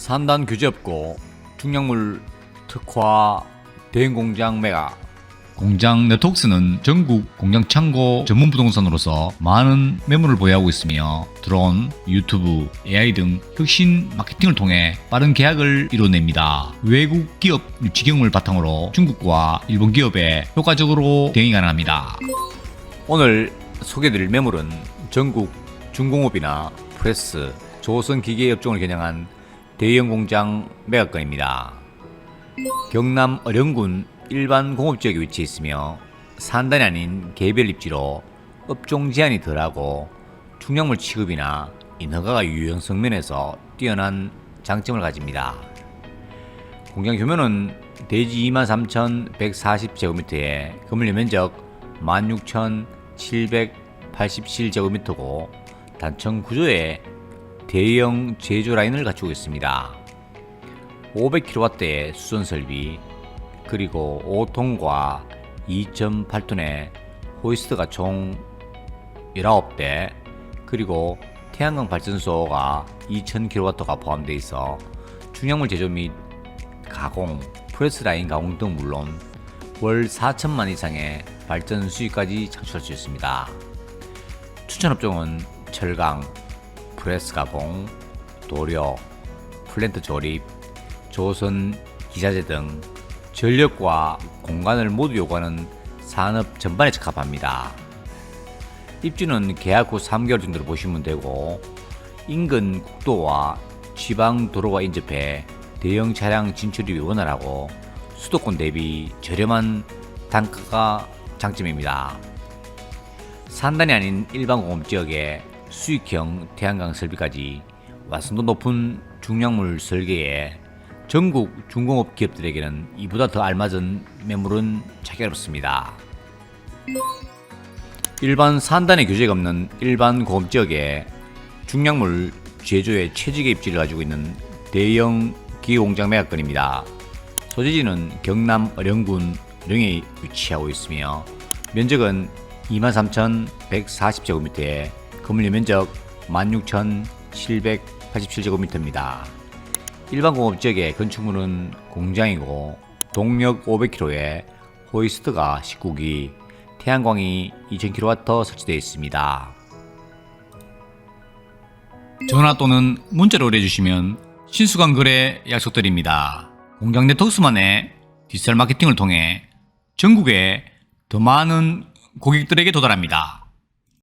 산단 규제 없고 중량물 특화 대형 공장 매각 공장 네트웍스는 전국 공장 창고 전문 부동산으로서 많은 매물을 보유하고 있으며 드론, 유튜브, AI 등 혁신 마케팅을 통해 빠른 계약을 이뤄냅니다. 외국 기업 유치 경험을 바탕으로 중국과 일본 기업에 효과적으로 대응이 가능합니다. 오늘 소개드릴 매물은 전국 중공업이나 프레스, 조선 기계 업종을 겨냥한 대형 공장 매각건입니다. 경남 어령군 일반 공업 지역에 위치해 있으며 산단이 아닌 개별 입지로 업종 제한이 덜하고 중량물 취급이나 인허가가 유연성 면에서 뛰어난 장점을 가집니다. 공장 규모는 대지 23,140제곱미터에 건물 면적 16,787제곱미터고 단청 구조에 대형 제조 라인을 갖추고 있습니다. 500kW의 수전 설비 그리고 5톤과 2.8톤의 호이스트가 총 19대 그리고 태양광 발전소가 2000kW가 포함되어 있어 중량물 제조 및 가공, 프레스 라인 가공 등 물론 월 4천만 이상의 발전 수익까지 창출할 수 있습니다. 추천 업종은 철강, 프레스 가공, 도료, 플랜트 조립, 조선 기자재 등 전력과 공간을 모두 요구하는 산업 전반에 적합합니다. 입주는 계약 후 3개월 정도로 보시면 되고 인근 국도와 지방 도로가 인접해 대형 차량 진출이 원활하고 수도권 대비 저렴한 단가가 장점입니다. 산단이 아닌 일반 공업 지역에 수익형 태양광 설비까지 완성도 높은 중량물 설계에 전국 중공업 기업들에게는 이보다 더 알맞은 매물은 찾기 어렵습니다. 일반 산단의 규제가 없는 일반 공업 지역에 중량물 제조의 최적의 입지를 가지고 있는 대형 기공장 매각건입니다. 소재지는 경남 어령군 령에 위치하고 있으며 면적은 23,140제곱미터에 건물 면적 16,787제곱미터입니다. 일반 공업 지역의 건축물은 공장이고 동력 500kW에 호이스트가 19기, 태양광이 2000kW 설치되어 있습니다. 전화 또는 문자로 의뢰주시면 신수관 거래 약속드립니다. 공장 네트워크만의 디지털 마케팅을 통해 전국에 더 많은 고객들에게 도달합니다.